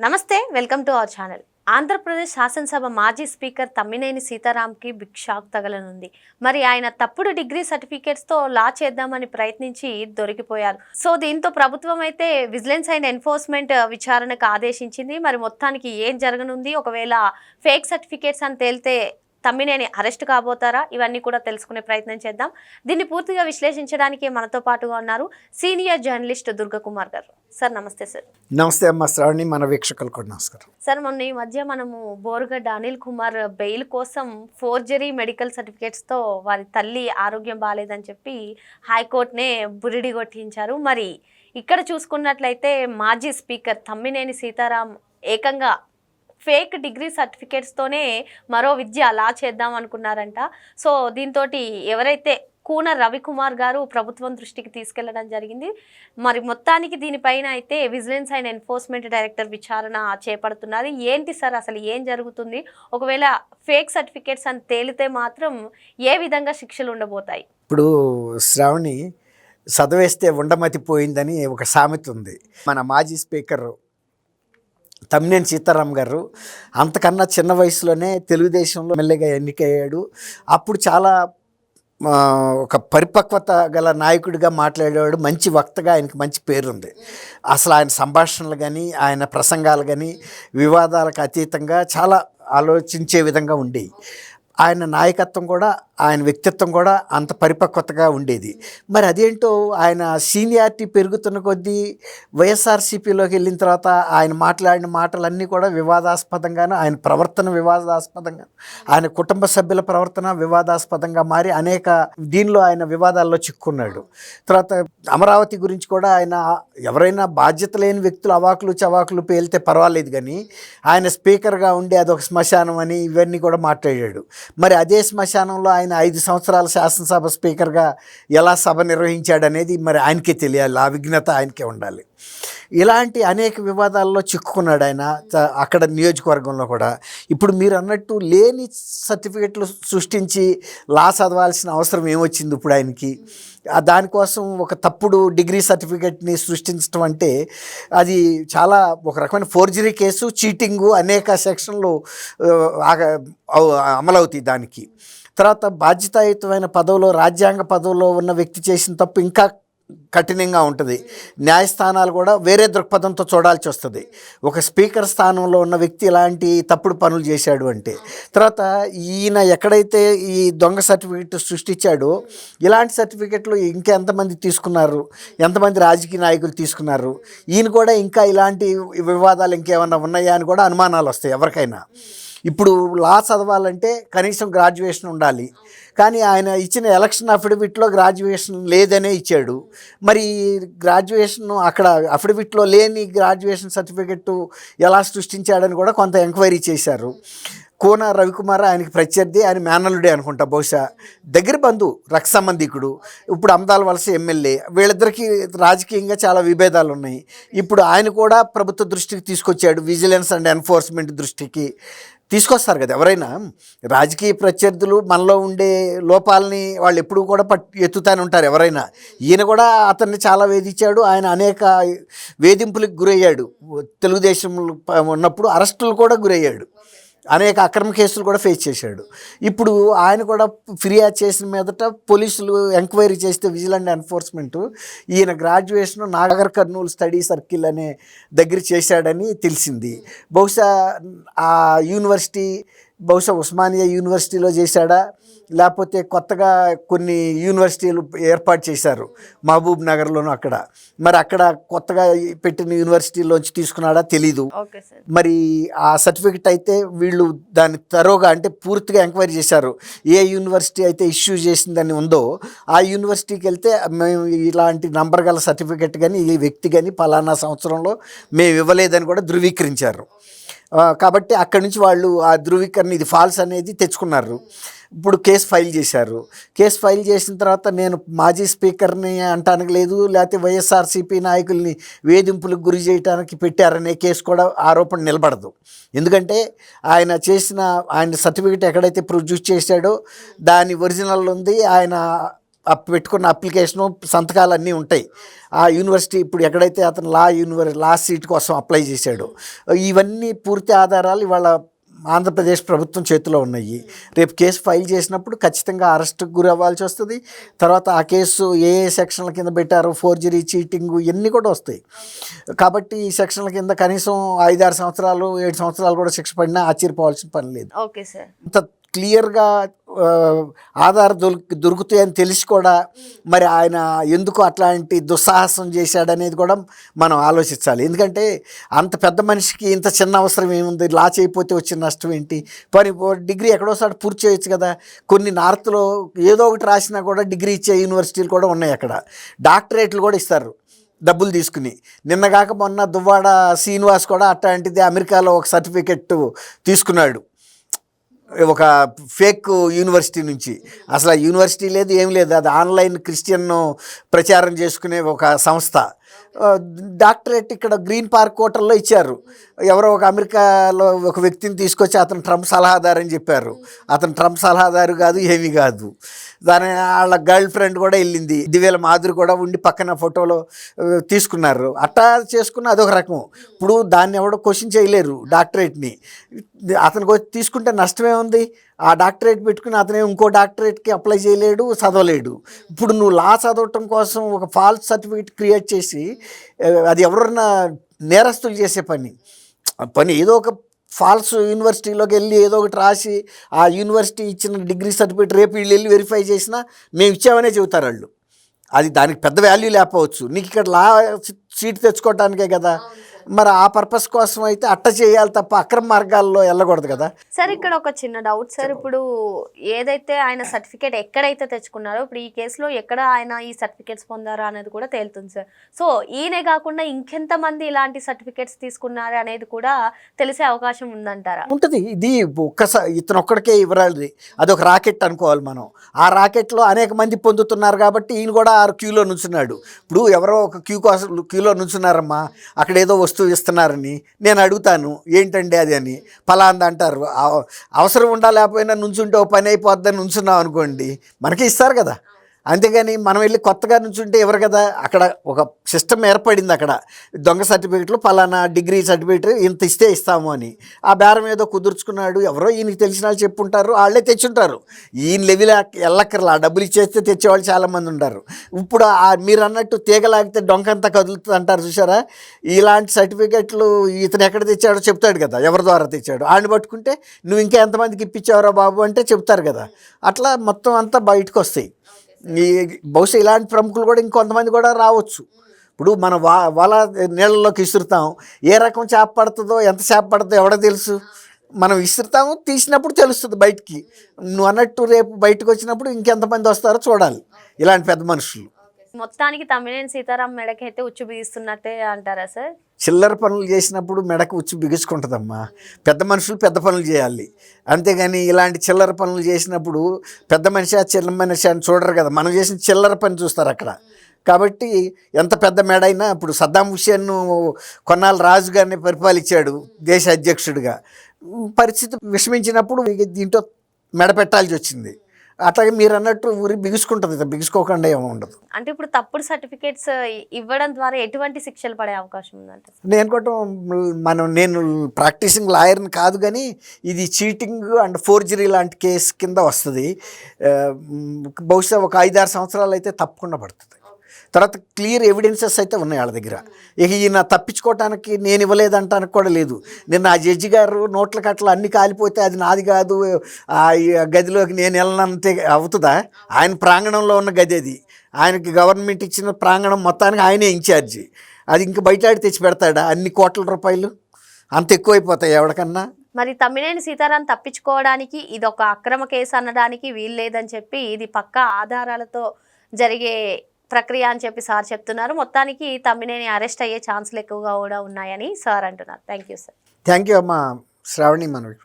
నమస్తే welcome to our channel. Andhra Pradesh శాసనసభ మాజీ స్పీకర్ తమ్మినేని సీతారాంకి బిగ్ షాక్ తగలనుంది. మరి ఆయన తప్పుడు డిగ్రీ సర్టిఫికేట్స్తో లా చేద్దామని ప్రయత్నించి దొరికిపోయారు. సో దీంతో ప్రభుత్వం అయితే విజిలెన్స్ అండ్ ఎన్ఫోర్స్మెంట్ విచారణకు ఆదేశించింది. మరి మొత్తానికి ఏం జరగనుంది? ఒకవేళ ఫేక్ సర్టిఫికేట్స్ అని తేలితే తమ్మినేని అరెస్ట్ కాబోతారా? ఇవన్నీ కూడా తెలుసుకునే ప్రయత్నం చేద్దాం. దీన్ని పూర్తిగా విశ్లేషించడానికి మనతో పాటుగా ఉన్నారు సీనియర్ జర్నలిస్ట్ దుర్గకుమార్ గారు. సార్ నమస్తే సార్. నమస్తే అమ్మ శ్రావణి మన వీక్షకులు కూడా నమస్కారం. సార్ మొన్న ఈ మధ్య మనము బోరుగడ్డ అనిల్ కుమార్ బెయిల్ కోసం ఫోర్జరీ మెడికల్ సర్టిఫికేట్స్తో వారి తల్లి ఆరోగ్యం బాగాలేదని చెప్పి హైకోర్టునే బురిడి కొట్టించారు. మరి ఇక్కడ చూసుకున్నట్లయితే మాజీ స్పీకర్ తమ్మినేని సీతారాం ఏకంగా ఫేక్ డిగ్రీ సర్టిఫికేట్స్తోనే మరో విద్య లా చేద్దాం అనుకున్నారంట. సో దీంతో ఎవరైతే కూన రవికుమార్ గారు ప్రభుత్వం దృష్టికి తీసుకెళ్ళడం జరిగింది. మరి మొత్తానికి దీనిపైన అయితే విజిలెన్స్ అండ్ ఎన్ఫోర్స్మెంట్ డైరెక్టర్ విచారణ చేపడుతున్నారు ఏంటి సార్ అసలు ఏం జరుగుతుంది? ఒకవేళ ఫేక్ సర్టిఫికేట్స్ అని తేలితే మాత్రం ఏ విధంగా శిక్షలు ఉండబోతాయి? ఇప్పుడు శ్రావణి చదివేస్తే ఉండమతి పోయిందని ఒక సామెత ఉంది. మన మాజీ స్పీకర్ తమ్మినేని సీతారాం గారు అంతకన్నా చిన్న వయసులోనే తెలుగుదేశంలో ఎమ్మెల్యేగా ఎన్నికయ్యాడు. అప్పుడు చాలా ఒక పరిపక్వత గల నాయకుడిగా మాట్లాడేవాడు మంచి వక్తగా ఆయనకి మంచి పేరుంది. అసలు ఆయన సంభాషణలు కానీ ఆయన ప్రసంగాలు కానీ వివాదాలకు అతీతంగా చాలా ఆలోచించే విధంగా ఉండేవి ఆయన నాయకత్వం కూడా ఆయన వ్యక్తిత్వం కూడా అంత పరిపక్వతగా ఉండేది. మరి అదేంటో ఆయన సీనియారిటీ పెరుగుతున్న కొద్దీ వైఎస్ఆర్సీపీలోకి వెళ్ళిన తర్వాత ఆయన మాట్లాడిన మాటలన్నీ కూడా వివాదాస్పదంగాను ఆయన ప్రవర్తన వివాదాస్పదంగా ఆయన కుటుంబ సభ్యుల ప్రవర్తన వివాదాస్పదంగా మారి అనేక దీనిలో ఆయన వివాదాల్లో చిక్కున్నాడు. తర్వాత అమరావతి గురించి కూడా ఆయన ఎవరైనా బాధ్యత లేని వ్యక్తులు అవాకులు చవాకులు పేలితే పర్వాలేదు కానీ ఆయన స్పీకర్గా ఉండి అదొక శ్మశానం అని ఇవన్నీ కూడా మాట్లాడాడు. మరి అదే శ్మశానంలో ఆయన ఐదు సంవత్సరాల శాసనసభ స్పీకర్గా ఎలా సభ నిర్వహించాడు అనేది మరి ఆయనకే తెలియాలి. ఆ విఘ్నత ఆయనకే ఉండాలి. ఇలాంటి అనేక వివాదాల్లో చిక్కుకున్నాడు ఆయన. అక్కడ నియోజకవర్గంలో కూడా. ఇప్పుడు మీరు అన్నట్టు లేని సర్టిఫికెట్లు సృష్టించి లా చదవాల్సిన అవసరం ఏమొచ్చింది ఇప్పుడు ఆయనకి? దానికోసం ఒక తప్పుడు డిగ్రీ సర్టిఫికెట్ని సృష్టించడం అంటే అది చాలా ఒక రకమైన ఫోర్జరీ కేసు చీటింగు అనేక సెక్షన్లు అమలవుతాయి దానికి. తర్వాత బాధ్యతాయుతమైన పదవిలో రాజ్యాంగ పదవిలో ఉన్న వ్యక్తి చేసిన తప్పు ఇంకా కఠినంగా ఉంటుంది. న్యాయస్థానాలు కూడా వేరే దృక్పథంతో చూడాల్సి వస్తుంది. ఒక స్పీకర్ స్థానంలో ఉన్న వ్యక్తి ఇలాంటి తప్పుడు పనులు చేశాడు అంటే. తర్వాత ఈయన ఎక్కడైతే ఈ దొంగ సర్టిఫికెట్ సృష్టించాడో ఇలాంటి సర్టిఫికెట్లు ఇంకెంతమంది తీసుకున్నారు? ఎంతమంది రాజకీయ నాయకులు తీసుకున్నారు? ఈయన కూడా ఇంకా ఇలాంటి వివాదాలు ఇంకేమన్నా ఉన్నాయా అని కూడా అనుమానాలు వస్తాయి ఎవరికైనా. ఇప్పుడు లా చదవాలంటే కనీసం గ్రాడ్యుయేషన్ ఉండాలి. కానీ ఆయన ఇచ్చిన ఎలక్షన్ అఫిడవిట్లో గ్రాడ్యుయేషన్ లేదనే ఇచ్చాడు. మరి గ్రాడ్యుయేషన్ అక్కడ అఫిడవిట్లో లేని గ్రాడ్యుయేషన్ సర్టిఫికెట్ ఎలా సృష్టించాడని కూడా కొంత ఎంక్వైరీ చేశారు. కోన రవికుమార్ ఆయనకి ప్రత్యర్థి ఆయన మేనల్లుడే అనుకుంటా బహుశా. దగ్గర బంధు రక్త సంబంధికుడు. ఇప్పుడు అమదాల వలస ఎమ్మెల్యే. వీళ్ళిద్దరికీ రాజకీయంగా చాలా విభేదాలు ఉన్నాయి. ఇప్పుడు ఆయన కూడా ప్రభుత్వ దృష్టికి తీసుకొచ్చాడు విజిలెన్స్ అండ్ ఎన్ఫోర్స్మెంట్ దృష్టికి. తీసుకొస్తారు కదా ఎవరైనా. రాజకీయ ప్రత్యర్థులు మనలో ఉండే లోపాలని వాళ్ళు ఎప్పుడు కూడా పట్ ఎత్తుతానే ఉంటారు ఎవరైనా. ఈయన కూడా అతన్ని చాలా వేధించాడు. ఆయన అనేక వేధింపులకు గురయ్యాడు. తెలుగుదేశంలో ఉన్నప్పుడు అరెస్టులు కూడా గురయ్యాడు. అనేక అక్రమ కేసులు కూడా ఫేస్ చేశాడు. ఇప్పుడు ఆయన కూడా ఫిర్యాదు చేసిన మీదట పోలీసులు ఎంక్వైరీ చేస్తే విజిలెంట్ ఎన్ఫోర్స్మెంట్ ఈయన graduation Nagar Kurnool study circle అనే దగ్గర చేశాడని తెలిసింది. బహుశా ఆ యూనివర్సిటీ బహుశా ఉస్మానియా యూనివర్సిటీలో చేశాడా? లేకపోతే కొత్తగా కొన్ని యూనివర్సిటీలు ఏర్పాటు చేశారు మహబూబ్ నగర్లోను అక్కడ. మరి అక్కడ కొత్తగా పెట్టిన యూనివర్సిటీలోంచి తీసుకున్నాడా తెలీదు. మరి ఆ సర్టిఫికెట్ అయితే వీళ్ళు దాన్ని తరోగా అంటే పూర్తిగా ఎంక్వైరీ చేశారు. ఏ యూనివర్సిటీ అయితే ఇష్యూ చేసిందని ఉందో ఆ యూనివర్సిటీకి వెళ్తే మేము ఇలాంటి నంబర్ గల సర్టిఫికెట్ కానీ ఈ వ్యక్తి కానీ పలానా సంవత్సరంలో మేము ఇవ్వలేదని కూడా ధృవీకరించారు. కాబట్టి అక్కడి నుంచి వాళ్ళు ఆ ధృవీకరణ ఇది ఫాల్స్ అనేది తెచ్చుకున్నారు. ఇప్పుడు కేసు ఫైల్ చేశారు. కేసు ఫైల్ చేసిన తర్వాత నేను మాజీ స్పీకర్ని అంటానికి లేదు లేకపోతే వైఎస్ఆర్సీపీ నాయకుల్ని వేధింపులకు గురి చేయడానికి పెట్టారనే కేసు కూడా ఆరోపణ నిలబడదు. ఎందుకంటే ఆయన చేసిన ఆయన సర్టిఫికేట్ ఎక్కడైతే ప్రొడ్యూస్ చేశాడో దాని ఒరిజినల్ ఉంది. ఆయన పెట్టుకున్న అప్లికేషను సంతకాలు అన్నీ ఉంటాయి. ఆ యూనివర్సిటీ ఇప్పుడు ఎక్కడైతే అతను లా యూనివర్ లా సీట్ కోసం అప్లై చేశాడు ఇవన్నీ పూర్తి ఆధారాలు ఇవాళ ఆంధ్రప్రదేశ్ ప్రభుత్వం చేతిలో ఉన్నాయి. రేపు కేసు ఫైల్ చేసినప్పుడు ఖచ్చితంగా అరెస్ట్కి గురి అవ్వాల్సి వస్తుంది. తర్వాత ఆ కేసు ఏ ఏ సెక్షన్ల కింద పెట్టారు ఫోర్జరీ చీటింగ్ ఇవన్నీ కూడా వస్తాయి. కాబట్టి ఈ సెక్షన్ల కింద కనీసం ఐదారు సంవత్సరాలు ఏడు సంవత్సరాలు కూడా శిక్ష పడినా ఆశ్చర్యపోవాల్సిన పని లేదు. Okay sir. అంత క్లియర్గా ఆధార దొరికి దొరుకుతాయని తెలిసి కూడా మరి ఆయన ఎందుకు అట్లాంటి దుస్సాహసం చేశాడనేది కూడా మనం ఆలోచించాలి. ఎందుకంటే అంత పెద్ద మనిషికి ఇంత చిన్న అవసరం ఏముంది? లా చేయకపోతే వచ్చిన నష్టం ఏంటి? పని డిగ్రీ ఎక్కడోసారి పూర్తి చేయొచ్చు కదా. కొన్ని నార్త్లో ఏదో ఒకటి రాసినా కూడా డిగ్రీ ఇచ్చే యూనివర్సిటీలు కూడా ఉన్నాయి అక్కడ. డాక్టరేట్లు కూడా ఇస్తారు డబ్బులు తీసుకుని. నిన్నగాక మొన్న దువ్వాడ శ్రీనివాస్ కూడా అట్లాంటిది అమెరికాలో ఒక సర్టిఫికెట్ తీసుకున్నాడు. ఒక ఫేక్ యూనివర్సిటీ నుంచి. అసలు ఆ యూనివర్సిటీ లేదు ఏం లేదు. అది ఆన్లైన్ క్రిస్టియన్ ప్రచారం చేసుకునే ఒక సంస్థ. డాక్టరేట్ ఇక్కడ గ్రీన్ పార్క్ హోటల్లో ఇచ్చారు. ఎవరో ఒక అమెరికాలో ఒక వ్యక్తిని తీసుకొచ్చి అతను ట్రంప్ సలహాదారు అని చెప్పారు. అతను ట్రంప్ సలహాదారు కాదు ఏమీ కాదు. దాని వాళ్ళ గర్ల్ ఫ్రెండ్ కూడా వెళ్ళింది. దివేల మాధురి కూడా ఉండి పక్కన ఫోటోలో తీసుకున్నారు. అట్టా చేసుకున్న అదొక రకం ఇప్పుడు దాన్ని ఎవడో క్వశ్చన్ చేయలేరు డాక్టరేట్ని. అతనికి తీసుకుంటే నష్టమే ఉంది ఆ డాక్టరేట్ పెట్టుకుని అతనే ఇంకో డాక్టరేట్కి అప్లై చేయలేడు చదవలేడు. ఇప్పుడు నువ్వు లా చదవటం కోసం ఒక ఫాల్స్ సర్టిఫికేట్ క్రియేట్ చేసి అది ఎవరన్నా నేరస్తులు చేసే పని. ఆ పని ఏదో ఒక ఫాల్స్ యూనివర్సిటీలోకి వెళ్ళి ఏదో ఒకటి రాసి ఆ యూనివర్సిటీ ఇచ్చిన డిగ్రీ సర్టిఫికేట్ రేపు వీళ్ళు వెళ్ళి వెరిఫై చేసినా మేము ఇచ్చామనే చెబుతారు వాళ్ళు. అది దానికి పెద్ద వాల్యూ లేకపోవచ్చు. నీకు ఇక్కడ లా సీట్ తెచ్చుకోవటానికే కదా. మరి ఆ పర్పస్ కోసం అయితే అట్ట చేయాలి తప్ప అక్రమ మార్గాల్లో వెళ్ళకూడదు కదా? సార్ ఇక్కడ ఒక చిన్న డౌట్ సార్. ఇప్పుడు ఏదైతే ఆయన సర్టిఫికేట్ ఎక్కడైతే తెచ్చుకున్నారో ఇప్పుడు ఈ కేసులో ఎక్కడ ఆయన ఈ సర్టిఫికేట్స్ పొందారా అనేది కూడా తేలుతుంది సార్. సో ఈయనే కాకుండా ఇంకెంత మంది ఇలాంటి సర్టిఫికేట్స్ తీసుకున్నారు అనేది కూడా తెలిసే అవకాశం ఉందంటారా? ఉంటుంది. ఇది ఒక్కసారి ఇతను ఒక్కడికే ఇవ్వాలి అది ఒక రాకెట్ అనుకోవాలి మనం. ఆ రాకెట్లో అనేక మంది పొందుతున్నారు కాబట్టి ఈయన కూడా ఆ క్యూలో నుంచున్నాడు. ఇప్పుడు ఎవరో ఒక క్యూ కోసం క్యూలో నుంచున్నారమ్మా. అక్కడ ఏదో వస్తువు ఇస్తున్నారని నేను అడుగుతాను ఏంటండి అది? అని. ఫలాంది అంటారు. అవ- అవసరం ఉండా లేకపోయినా నుంచుంటే ఓ పని అయిపోద్దని నుంచున్నాం అనుకోండి మనకి ఇస్తారు కదా. అంతేగాని మనం వెళ్ళి కొత్తగా నుంచుంటే ఎవరు కదా? అక్కడ ఒక సిస్టమ్ ఏర్పడింది అక్కడ. దొంగ సర్టిఫికెట్లు పలానా డిగ్రీ సర్టిఫికెట్ ఇంత ఇస్తే ఇస్తాము అని. ఆ బేరం ఏదో కుదుర్చుకున్నాడు ఎవరో ఈయనకి తెలిసిన వాళ్ళు చెప్పుంటారు వాళ్ళే తెచ్చుంటారు. ఈయన లెవెల్ వెళ్ళక్కర్లా ఆ డబ్బులు ఇచ్చేస్తే తెచ్చేవాళ్ళు చాలామంది ఉంటారు. ఇప్పుడు ఆ మీరు అన్నట్టు తీగలాగితే డొంకంతా కదులుతుంది అంటారు చూసారా ఇలాంటి సర్టిఫికెట్లు ఇతను ఎక్కడ తెచ్చాడో చెప్తాడు కదా ఎవరి ద్వారా తెచ్చాడు. ఆయన పట్టుకుంటే నువ్వు ఇంకా ఎంతమందికి ఇప్పించావురా బాబు? అంటే చెప్తారు కదా. అట్లా మొత్తం అంతా బయటకు వస్తాయి. ఈ బహుశా ఇలాంటి ప్రముఖులు కూడా ఇంకొంతమంది కూడా రావచ్చు. ఇప్పుడు మన వా వల నీళ్ళలోకి విసురుతాం ఏ రకం చేప పడుతుందో ఎంత చేప పడుతుందో ఎవడో తెలుసు. మనం విసురుతాము తీసినప్పుడు తెలుస్తుంది బయటికి. నువ్వు అన్నట్టు రేపు బయటకు వచ్చినప్పుడు ఇంకెంతమంది వస్తారో చూడాలి. ఇలాంటి పెద్ద మనుషులు. మొత్తానికి తమ్మినేని సీతారాం మెడకి అయితే ఉచ్చు బిగిస్తున్నట్టే అంటారా సార్? చిల్లర పనులు చేసినప్పుడు మెడకు ఉచ్చి బిగుసుకుంటుందమ్మా పెద్ద మనుషులు పెద్ద పనులు చేయాలి. అంతేగాని ఇలాంటి చిల్లర పనులు చేసినప్పుడు పెద్ద మనిషి ఆ చిన్న మనిషి అని చూడరు కదా. మనం చేసిన చిల్లర పని చూస్తారు అక్కడ. కాబట్టి ఎంత పెద్ద మెడైనా ఇప్పుడు సద్దాం హుసేన్ కొన్నాళ్ళు రాజుగారిని పరిపాలించాడు దేశ అధ్యక్షుడిగా పరిస్థితి విషమించినప్పుడు దీంట్లో మెడ పెట్టాల్సి వచ్చింది. అట్లాగే మీరు అన్నట్టు ఊరి బిగుసుకుంటుంది బిగుసుకోకుండా ఏమీ ఉండదు. అంటే ఇప్పుడు తప్పుడు సర్టిఫికేట్స్ ఇవ్వడం ద్వారా ఎటువంటి శిక్షలు పడే అవకాశం ఉందంట నేను అనుకోవటం మనం నేను ప్రాక్టీసింగ్ లాయర్ని కాదు కానీ ఇది చీటింగ్ అండ్ ఫోర్జరీ లాంటి కేసు కింద వస్తుంది. బహుశా ఒక ఐదారు సంవత్సరాలు అయితే తప్పకుండా పడుతుంది. తర్వాత క్లియర్ ఎవిడెన్సెస్ అయితే ఉన్నాయి వాళ్ళ దగ్గర. ఇక ఈయన తప్పించుకోవటానికి నేను ఇవ్వలేదంటానికి కూడా లేదు. నిన్న ఆ జడ్జి గారు నోట్ల కట్టలు అన్ని కాలిపోతే అది నాది కాదు ఆ గదిలోకి నేను వెళ్ళనంతే అవుతుందా? ఆయన ప్రాంగణంలో ఉన్న గది అది. ఆయనకి గవర్నమెంట్ ఇచ్చిన ప్రాంగణం మొత్తానికి ఆయనే ఇన్ఛార్జి. అది ఇంక బయట తెచ్చి పెడతాడా? అన్ని కోట్ల రూపాయలు? అంత ఎక్కువైపోతాయి ఎవరికన్నా? మరి తమ్మినేని సీతారాం తప్పించుకోవడానికి ఇది ఒక అక్రమ కేసు అనడానికి వీలు లేదని చెప్పి ఇది పక్కా ఆధారాలతో జరిగే ప్రక్రియ అని చెప్పి సార్ చెప్తున్నారు. మొత్తానికి తమ్మినేని అరెస్ట్ అయ్యే ఛాన్సులు ఎక్కువగా కూడా ఉన్నాయని సార్ అంటున్నారు. Thank you sir thank you అమ్మా. శ్రావణి మనవి